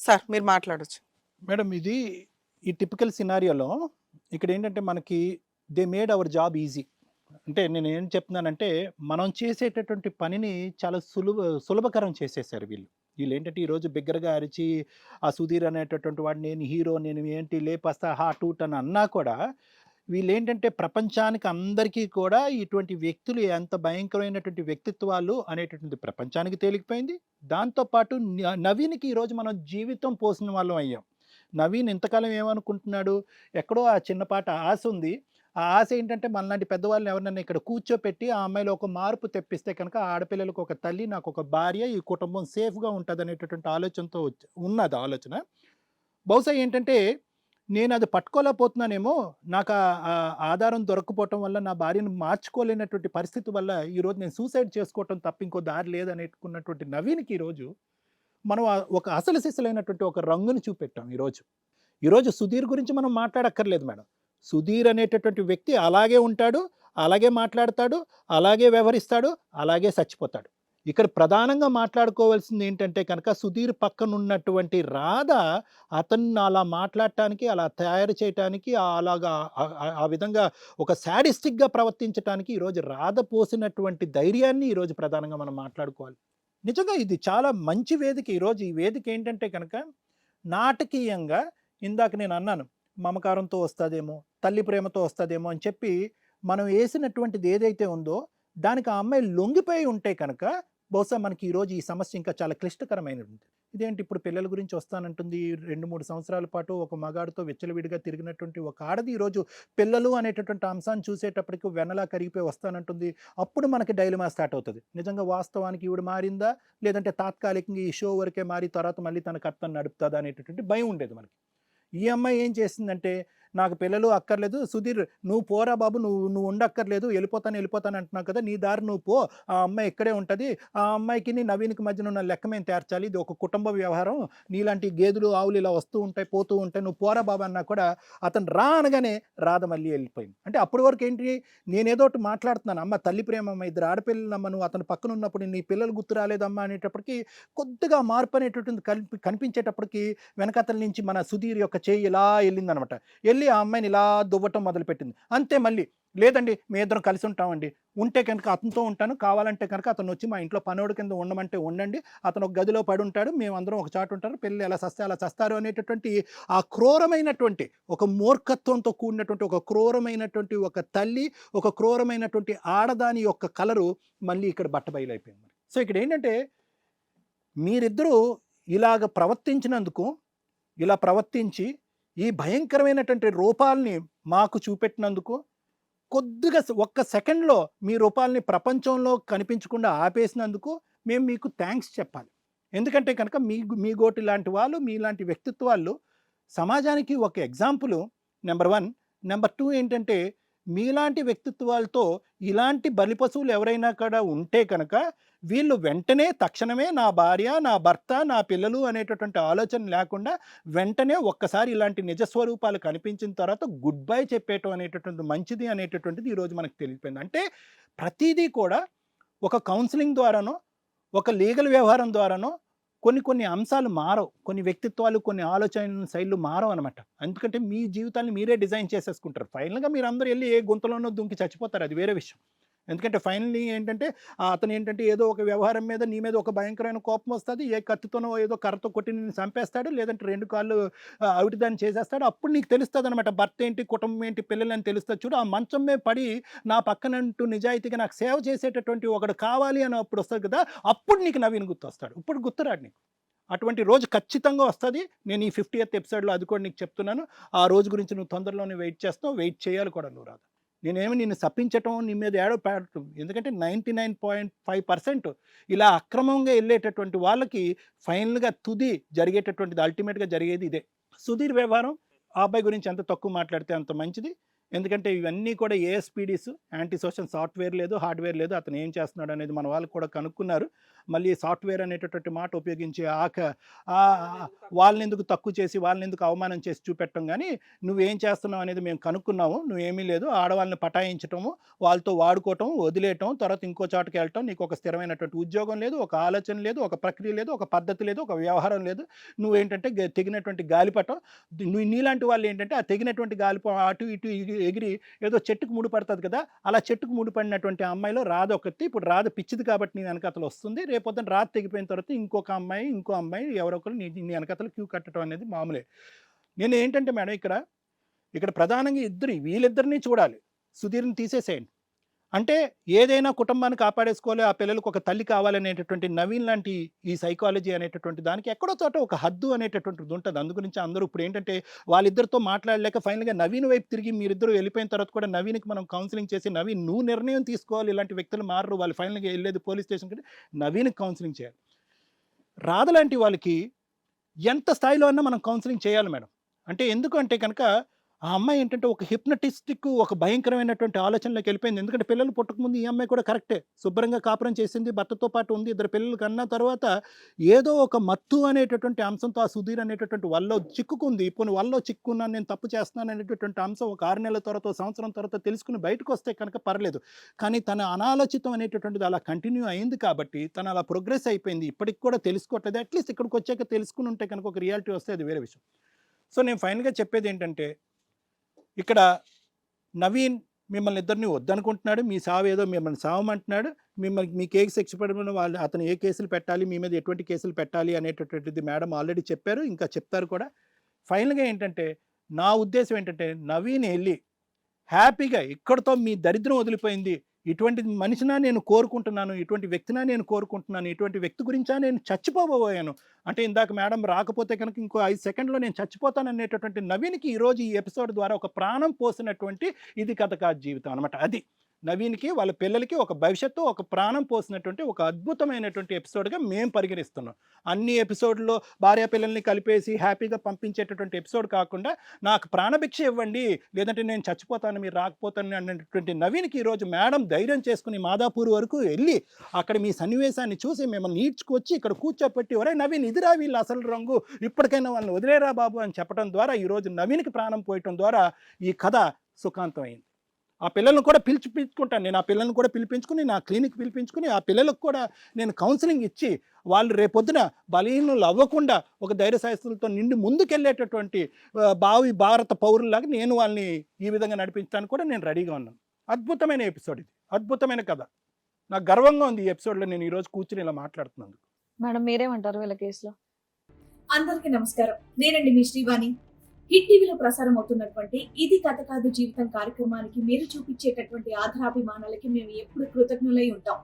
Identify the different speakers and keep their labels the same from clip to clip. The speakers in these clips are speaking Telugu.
Speaker 1: సార్ మీరు మాట్లాడచ్చు.
Speaker 2: మేడం ఇది ఈ టిపికల్ సినారియోలో ఇక్కడ ఏంటంటే మనకి they made our job easy. అంటే నేను ఏం చెప్తున్నానంటే మనం చేసేటటువంటి పనిని చాలా సులువ సులభకరం చేసేసారు వీళ్ళు. వీళ్ళు ఏంటంటే ఈరోజు బిగ్గరగా అరిచి ఆ సుధీర్ అనేటటువంటి వాడు నేను హీరో నేను ఏంటి లేపస్తా హా టూట్ అని అన్నా కూడా వీళ్ళు ఏంటంటే ప్రపంచానికి అందరికీ కూడా ఇటువంటి వ్యక్తులు ఎంత భయంకరమైనటువంటి వ్యక్తిత్వాలు అనేటటువంటి ప్రపంచానికి తేలికపోయింది దాంతోపాటు నవీన్కి ఈరోజు మనం జీవితం పోసిన వాళ్ళం అయ్యాం. నవీన్ ఇంతకాలం ఏమనుకుంటున్నాడు? ఎక్కడో ఆ చిన్నపాట ఆశ ఉంది. ఆ ఆశ ఏంటంటే మనలాంటి పెద్దవాళ్ళని ఎవరినైనా ఇక్కడ కూర్చోపెట్టి ఆ అమ్మాయిలో ఒక మార్పు తెప్పిస్తే కనుక ఆడపిల్లలకు ఒక తల్లి నాకు ఒక భార్య ఈ కుటుంబం సేఫ్గా ఉంటుంది అనేటటువంటి ఆలోచనతో వచ్చి- ఉన్నది ఆలోచన. బహుశా ఏంటంటే నేను అది పట్టుకోలేకపోతున్నానేమో నాకు ఆ- ఆధారం దొరకపోవటం వల్ల నా భార్యను మార్చుకోలేనటువంటి పరిస్థితి వల్ల ఈరోజు నేను సూసైడ్ చేసుకోవటం తప్ప ఇంకో దారి లేదనేటుకున్నటువంటి నవీన్కి ఈరోజు మనం ఒక అసలు సిసలైనటువంటి ఒక రంగును చూపెట్టాం ఈరోజు. ఈరోజు సుధీర్ గురించి మనం మాట్లాడక్కర్లేదు మేడం. సుధీర్ అనేటటువంటి వ్యక్తి అలాగే ఉంటాడు అలాగే మాట్లాడతాడు అలాగే వ్యవహరిస్తాడు అలాగే చచ్చిపోతాడు. ఇక్కడ ప్రధానంగా మాట్లాడుకోవాల్సింది ఏంటంటే కనుక సుధీర్ పక్కనున్నటువంటి రాధ అతన్ని అలా మాట్లాడటానికి అలా తయారు చేయటానికి అలాగా ఆ- ఆ విధంగా ఒక శాడిస్టిక్గా ప్రవర్తించడానికి ఈరోజు రాధ పోసినటువంటి ధైర్యాన్ని ఈరోజు ప్రధానంగా మనం మాట్లాడుకోవాలి. నిజంగా ఇది చాలా మంచి వేదిక. ఈరోజు ఈ వేదిక ఏంటంటే కనుక నాటకీయంగా ఇందాక నేను అన్నాను మమకారంతో వస్తుందేమో తల్లి ప్రేమతో వస్తుందేమో అని చెప్పి మనం వేసినటువంటిది ఏదైతే ఉందో దానికి ఆ అమ్మాయి లొంగిపోయి ఉంటే కనుక బహుశా మనకి ఈరోజు ఈ సమస్య ఇంకా చాలా క్లిష్టకరమైనది ఇదేంటి ఇప్పుడు పిల్లల గురించి వస్తానంటుంది రెండు మూడు సంవత్సరాల పాటు ఒక మగాడితో విచ్చలవిడిగా తిరిగినటువంటి ఒక ఆడది ఈరోజు పిల్లలు అనేటటువంటి అంశాన్ని చూసేటప్పటికి వెనలా కరిగిపోయి వస్తానంటుంది. అప్పుడు మనకి డైలమా స్టార్ట్ అవుతుంది. నిజంగా వాస్తవానికి ఈవిడ మారిందా? లేదంటే తాత్కాలికంగా ఈ షో వరకే మారి తర్వాత మళ్ళీ తన కర్తను నడుపుతుందా అనేటటువంటి భయం ఉండేది మనకి. ఈ అమ్మాయి ఏం చేసిందంటే నాకు పిల్లలు అక్కర్లేదు. సుధీర్ నువ్వు పోరా బాబు నువ్వు నువ్వు ఉండక్కర్లేదు. వెళ్ళిపోతాను వెళ్ళిపోతాను అంటున్నావు కదా నీ దారి నువ్వు పో. ఆ అమ్మాయి ఇక్కడే ఉంటుంది. ఆ అమ్మాయికి నీ నవీన్కి మధ్యన ఉన్న లెక్క మేము తేర్చాలి. ఇది ఒక కుటుంబ వ్యవహారం. నీలాంటి గేదెలు ఆవులు ఇలా వస్తూ ఉంటాయి పోతూ ఉంటాయి నువ్వు పోరా బాబు అన్నా కూడా అతను రా అనగానే రాధ మళ్ళీ వెళ్ళిపోయింది. అంటే అప్పటి వరకు ఏంటి నేనేదో ఒకటి మాట్లాడుతున్నాను. అమ్మ తల్లి ప్రేమ అమ్మ ఇద్దరు ఆడపిల్లలమ్మ నువ్వు అతను పక్కన ఉన్నప్పుడు నీ పిల్లలు గుర్తు రాలేదమ్మా అనేటప్పటికి కొద్దిగా మార్పు అనేటటువంటి కనిపి కనిపించేటప్పటికి వెనకతల నుంచి మన సుధీర్ యొక్క చేయి ఇలా వెళ్ళిందనమాట. వెళ్ళి ఆ అమ్మాయిని ఇలా దువ్వటం మొదలుపెట్టింది. అంతే మళ్ళీ. లేదండి మీ ఇద్దరం కలిసి ఉంటామండి. ఉంటే కనుక అతనితో ఉంటాను. కావాలంటే కనుక అతను వచ్చి మా ఇంట్లో పనోడు కింద ఉండమంటే ఉండండి. అతను ఒక గదిలో పడి ఉంటాడు. మేమందరం ఒక చాటు ఉంటారు. పెళ్ళి ఎలా సస్తే అలా చస్తారు అనేటటువంటి ఆ క్రూరమైనటువంటి ఒక మూర్ఖత్వంతో కూడినటువంటి ఒక క్రూరమైనటువంటి ఒక తల్లి ఒక క్రూరమైనటువంటి ఆడదాని యొక్క కలరు మళ్ళీ ఇక్కడ బట్టబయలైపోయింది మరి. సో ఇక్కడ ఏంటంటే మీరిద్దరూ ఇలాగ ప్రవర్తించినందుకు ఇలా ప్రవర్తించి ఈ భయంకరమైనటువంటి రూపాల్ని మాకు చూపెట్టినందుకు కొద్దిగా ఒక్క సెకండ్లో మీ రూపాల్ని ప్రపంచంలో కనిపించకుండా ఆపేసినందుకు మేము మీకు థ్యాంక్స్ చెప్పాలి. ఎందుకంటే కనుక మీ మీ గోటి లాంటి వాళ్ళు మీలాంటి వ్యక్తిత్వాలు సమాజానికి ఒక example number one. Number two ఏంటంటే మీలాంటి వ్యక్తిత్వాలతో ఇలాంటి బలిపశువులు ఎవరైనా కూడా ఉంటే కనుక వీళ్ళు వెంటనే తక్షణమే నా భార్య నా భర్త నా పిల్లలు అనేటటువంటి ఆలోచన లేకుండా వెంటనే ఒక్కసారి ఇలాంటి నిజస్వరూపాలు కనిపించిన తర్వాత గుడ్ బై చెప్పేయటం అనేటటువంటి మంచిది అనేటటువంటిది ఈరోజు మనకు తెలిసిపోయింది అంటే ప్రతిదీ కూడా ఒక కౌన్సిలింగ్ ద్వారానో ఒక లీగల్ వ్యవహారం ద్వారానో కొన్ని కొన్ని అంశాలు మారవు. కొన్ని వ్యక్తిత్వాలు కొన్ని ఆలోచన శైలులు మారవు అనమాట ఎందుకంటే మీ జీవితాన్ని మీరే డిజైన్ చేసేసుకుంటారు. ఫైనల్గా మీరు అందరూ వెళ్ళి ఏ గుంతలోనో దుంకి చచ్చిపోతారు. అది వేరే విషయం. ఎందుకంటే ఫైనల్లీ ఏంటంటే అతను ఏంటంటే ఏదో ఒక వ్యవహారం మీద నీ మీద ఒక భయంకరమైన కోపం వస్తుంది ఏ కత్తితోనో ఏదో కర్రతో కొట్టి నేను చంపేస్తాడు లేదంటే రెండు కాళ్ళు అవిటి దాన్ని చేసేస్తాడు. అప్పుడు నీకు తెలుస్తుంది అనమాట భర్త ఏంటి కుటుంబం ఏంటి పిల్లలు అని తెలుస్తుంది చూడు. ఆ మంచం మీద పడి నా పక్కనంటూ నిజాయితీగా నాకు సేవ చేసేటటువంటి ఒకడు కావాలి అని అప్పుడు వస్తుంది కదా అప్పుడు నీకు నవీన్ గుర్తు వస్తాడు. ఇప్పుడు గుర్తురాడు నీకు. అటువంటి రోజు ఖచ్చితంగా వస్తుంది. నేను ఈ ఫిఫ్టీ ఎయిత్ ఎపిసోడ్లో అది కూడా నీకు చెప్తున్నాను. ఆ రోజు గురించి నువ్వు తొందరలోనే వెయిట్ చేస్తావు వెయిట్ చేయాలి కూడా నువ్వు రాదు నేనేమి నిన్ను సప్పించటం నీ మీద ఏడో పెట్టడం ఎందుకంటే ninety nine point five percent ఇలా అక్రమంగా వెళ్ళేటటువంటి వాళ్ళకి ఫైనల్గా తుది జరిగేటటువంటిది అల్టిమేట్గా జరిగేది ఇదే. సుధీర్ వ్యవహారం ఆ అబ్బాయి గురించి ఎంత తక్కువ మాట్లాడితే అంత మంచిది. ఎందుకంటే ఇవన్నీ కూడా ఏఎస్పీడీస్ యాంటీ సోషల్ సాఫ్ట్వేర్ లేదు హార్డ్వేర్ లేదు. అతను ఏం చేస్తున్నాడు అనేది మన వాళ్ళు కూడా కనుక్కున్నారు. మళ్ళీ సాఫ్ట్వేర్ అనేటటువంటి మాట ఉపయోగించి ఆక వాళ్ళని ఎందుకు తక్కువ చేసి వాళ్ళని ఎందుకు అవమానం చేసి చూపెట్టడం కానీ నువ్వేం చేస్తున్నావు అనేది మేము కనుక్కున్నాము. నువ్వేమీ లేదు ఆడవాళ్ళని పటాయించటము వాళ్ళతో వాడుకోవటం వదిలేయటం తర్వాత ఇంకో చోటకి వెళ్ళటం నీకు ఒక స్థిరమైనటువంటి ఉద్యోగం లేదు ఒక ఆలోచన లేదు ఒక ప్రక్రియ లేదు ఒక పద్ధతి లేదు ఒక వ్యవహారం లేదు. నువ్వేంటంటే తెగినటువంటి గాలిపటం నువ్వు నీలాంటి వాళ్ళు ఏంటంటే ఆ తెగినటువంటి గాలిపం అటు ఇటు ఎగి- ఎగిరి ఏదో చెట్టుకు ముడిపడుతుంది కదా అలా చెట్టుకు ముడిపడినటువంటి అమ్మాయిలో రాధ ఒకటి ఇప్పుడు రాధ పిచ్చిది కాబట్టి నీ వెనకతలు వస్తుంది రేపొద్దున రాత్రి తెగిపోయిన తర్వాత ఇంకొక అమ్మాయి ఇంకో అమ్మాయి ఎవరో ఒకరు నీ నీ వెనకతలు క్యూ కట్టడం అనేది మామూలే. నేను ఏంటంటే మేడం ఇక్కడ ఇక్కడ ప్రధానంగా ఇద్దరు వీళ్ళిద్దరిని చూడాలి. సుధీర్ని తీసేసేయండి. అంటే ఏదైనా కుటుంబాన్ని కాపాడేసుకోవాలి ఆ పిల్లలకు ఒక తల్లి కావాలనేటటువంటి నవీన్ లాంటి ఈ సైకాలజీ అనేటటువంటి దానికి ఎక్కడో చోట ఒక హద్దు అనేటటువంటిది ఉంటుంది. అందు గురించి అందరూ ఇప్పుడు ఏంటంటే వాళ్ళిద్దరితో మాట్లాడలేక ఫైనల్గా నవీన్ వైపు తిరిగి మీరిద్దరు వెళ్ళిపోయిన తర్వాత కూడా నవీన్కి మనం కౌన్సిలింగ్ చేసి నవీన్ నువ్వు నిర్ణయం తీసుకోవాలి. ఇలాంటి వ్యక్తులు మారరు. వాళ్ళు ఫైనల్గా వెళ్ళేది పోలీస్ స్టేషన్కి నవీన్కి కౌన్సిలింగ్ చేయాలి. రాధ లాంటి వాళ్ళకి ఎంత స్థాయిలో అన్నా మనం కౌన్సిలింగ్ చేయాలి మేడం. అంటే ఎందుకు అంటే కనుక ఆ అమ్మాయి ఏంటంటే ఒక హిప్నటిస్టిక్ ఒక భయంకరమైనటువంటి ఆలోచనలోకి వెళ్ళిపోయింది. ఎందుకంటే పిల్లలు పుట్టకముందు ఈ అమ్మాయి కూడా కరెక్టే. శుభ్రంగా కాపురం చేసింది భర్తతో పాటు ఉంది. ఇద్దరు పిల్లలు కన్నా తర్వాత ఏదో ఒక మత్తు అనేటటువంటి అంశంతో ఆ సుధీర్ అనేటటువంటి వల్లో చిక్కుకుంది. ఇప్పుడు వల్లో చిక్కున్నాను నేను తప్పు చేస్తున్నాను అనేటటువంటి అంశం ఒక ఆరు నెలల తర్వాత సంవత్సరం తర్వాత తెలుసుకుని బయటకు వస్తే కనుక పర్లేదు. కానీ తన అనాలోచితం అనేటటువంటిది అలా కంటిన్యూ అయింది కాబట్టి తను అలా ప్రోగ్రెస్ అయిపోయింది. ఇప్పటికి కూడా తెలుసుకోవట్లేదు. అట్లీస్ట్ ఇక్కడికి వచ్చాక తెలుసుకుని ఉంటే కనుక ఒక రియాలిటీ వస్తే అది వేరే విషయం. సో నేను ఫైనల్గా చెప్పేది ఏంటంటే ఇక్కడ నవీన్ మిమ్మల్ని ఇద్దరిని వద్దనుకుంటున్నాడు మీ సావు ఏదో మిమ్మల్ని సావమంటున్నాడు మిమ్మల్ని మీ కేసు శిక్ష పడిన వాళ్ళు అతను ఏ కేసులు పెట్టాలి మీ మీద ఎటువంటి కేసులు పెట్టాలి అనేటటువంటిది మేడం ఆల్రెడీ చెప్పారు ఇంకా చెప్తారు కూడా. ఫైనల్గా ఏంటంటే నా ఉద్దేశం ఏంటంటే నవీన్ వెళ్ళి హ్యాపీగా ఇక్కడితో మీ దరిద్రం వదిలిపోయింది ఇటువంటి మనిషినా నేను కోరుకుంటున్నాను ఇటువంటి వ్యక్తినా నేను కోరుకుంటున్నాను ఇటువంటి వ్యక్తి గురించా నేను చచ్చిపోబోయాను. అంటే ఇందాక మేడం రాకపోతే కనుక ఇంకో ఐదు సెకండ్లో నేను చచ్చిపోతాను అనేటటువంటి నవీన్కి ఈరోజు ఈ ఎపిసోడ్ ద్వారా ఒక ప్రాణం పోసినటువంటి ఇది కథ కాదు జీవితం అనమాట అది నవీన్కి వాళ్ళ పిల్లలకి ఒక భవిష్యత్తు ఒక ప్రాణం పోసినటువంటి ఒక అద్భుతమైనటువంటి ఎపిసోడ్గా మేము పరిగణిస్తున్నాం. అన్ని ఎపిసోడ్లో భార్య పిల్లల్ని కలిపేసి హ్యాపీగా పంపించేటటువంటి ఎపిసోడ్ కాకుండా నాకు ప్రాణభిక్ష ఇవ్వండి లేదంటే నేను చచ్చిపోతాను మీరు రాకపోతాను అనేటువంటి నవీన్కి ఈరోజు మేడం ధైర్యం చేసుకుని మాదాపూర్ వరకు వెళ్ళి అక్కడ మీ సన్నివేశాన్ని చూసి మిమ్మల్ని ఈడ్చుకొచ్చి ఇక్కడ కూర్చోపెట్టి ఒరే నవీన్ ఇదిరా వీళ్ళు అసలు రంగు ఇప్పటికైనా వాళ్ళని వదిలేరా బాబు అని చెప్పడం ద్వారా ఈరోజు నవీన్కి ప్రాణం పోయటం ద్వారా ఈ కథ సుఖాంతమైంది. ఆ పిల్లల్ని కూడా పిలిచి పిలుచుకుంటాను నేను ఆ పిల్లల్ని కూడా పిలిపించుకుని నా క్లినిక్ పిలిపించుకుని ఆ పిల్లలకు కూడా నేను కౌన్సిలింగ్ ఇచ్చి వాళ్ళు రేపొద్దున బలహీనులు అవ్వకుండా ఒక ధైర్య సాయస్తులతో నిండి ముందుకెళ్ళేటటువంటి భావి భారత పౌరుల్లాగా నేను వాళ్ళని ఈ విధంగా నడిపించడానికి కూడా నేను రెడీగా ఉన్నాను. అద్భుతమైన ఎపిసోడ్ ఇది. అద్భుతమైన కథ. నాకు గర్వంగా ఉంది ఈ ఎపిసోడ్లో నేను ఈరోజు కూర్చుని ఇలా మాట్లాడుతున్నాను
Speaker 1: మేడం మీరేమంటారు వీళ్ళ కేసులో?
Speaker 3: అందరికీ నమస్కారం. నేనండి మీ శ్రీవాణి. హిట్ టీవీలో ప్రసారం అవుతున్నటువంటి ఇది కథ కాదు జీవితం కార్యక్రమానికి మీరు చూపించేటటువంటి ఆధారాభిమానాలకి మేము ఎప్పుడు కృతజ్ఞులై ఉంటాం.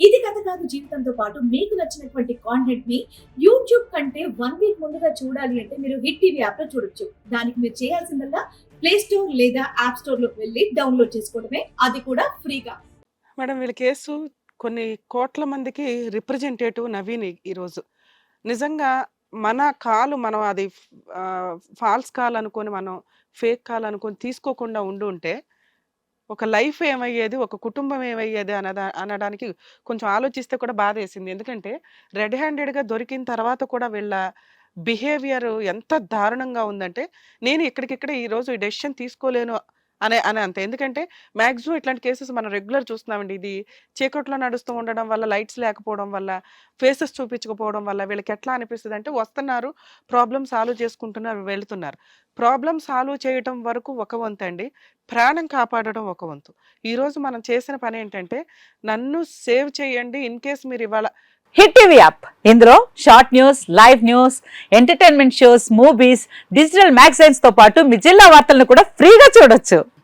Speaker 3: ఇది కథ కాదు జీవితంతో పాటు మీకు నచ్చినటువంటి కాంటెంట్ని యూట్యూబ్ కంటే వన్ వీక్ ముందుగా చూడాలి అంటే మీరు హిట్ టీవీ యాప్లో చూడొచ్చు. దానికి మీరు చేయాల్సిందల్లా ప్లే స్టోర్ లేదా యాప్ స్టోర్లోకి వెళ్ళి డౌన్లోడ్ చేసుకోవడమే అది కూడా ఫ్రీగా.
Speaker 4: మేడం వీళ్ళ కేసు కొన్ని కోట్ల మందికి రిప్రజెంటేటివ్ నవీన్ ఈరోజు నిజంగా మన కాలు మనం అది ఫాల్స్ కాల్ అనుకొని మనం ఫేక్ కాల్ అనుకొని తీసుకోకుండా ఉండి ఉంటే ఒక లైఫ్ ఏమయ్యేది? ఒక కుటుంబం ఏమయ్యేది? అనదా అనడానికి కొంచెం ఆలోచిస్తే కూడా బాధ వేసింది. ఎందుకంటే రెడ్ హ్యాండెడ్గా దొరికిన తర్వాత కూడా వీళ్ళ బిహేవియర్ ఎంత దారుణంగా ఉందంటే నేను ఇక్కడికిక్కడ ఈరోజు ఈ డెసిషన్ తీసుకోలేను అనే అని అంతే. ఎందుకంటే మ్యాక్సిమం ఇట్లాంటి కేసెస్ మనం రెగ్యులర్ చూస్తున్నామండి. ఇది చీకట్లో నడుస్తూ ఉండడం వల్ల లైట్స్ లేకపోవడం వల్ల ఫేసెస్ చూపించకపోవడం వల్ల వీళ్ళకి ఎట్లా అనిపిస్తుంది అంటే వస్తున్నారు ప్రాబ్లమ్ సాల్వ్ చేసుకుంటున్నారు వెళ్తున్నారు. ప్రాబ్లమ్ సాల్వ్ చేయటం వరకు ఒక వంతు అండి. ప్రాణం కాపాడడం ఒక వంతు. ఈరోజు మనం చేసిన పని ఏంటంటే నన్ను సేవ్ చేయండి ఇన్ కేస్ మీరు ఇవాళ
Speaker 5: హిట్ టీవీ యాప్. ఇందులో short news live news entertainment shows movies digital మ్యాగజైన్స్తో పాటు మీ జిల్లా వార్తలను కూడా ఫ్రీగా చూడొచ్చు.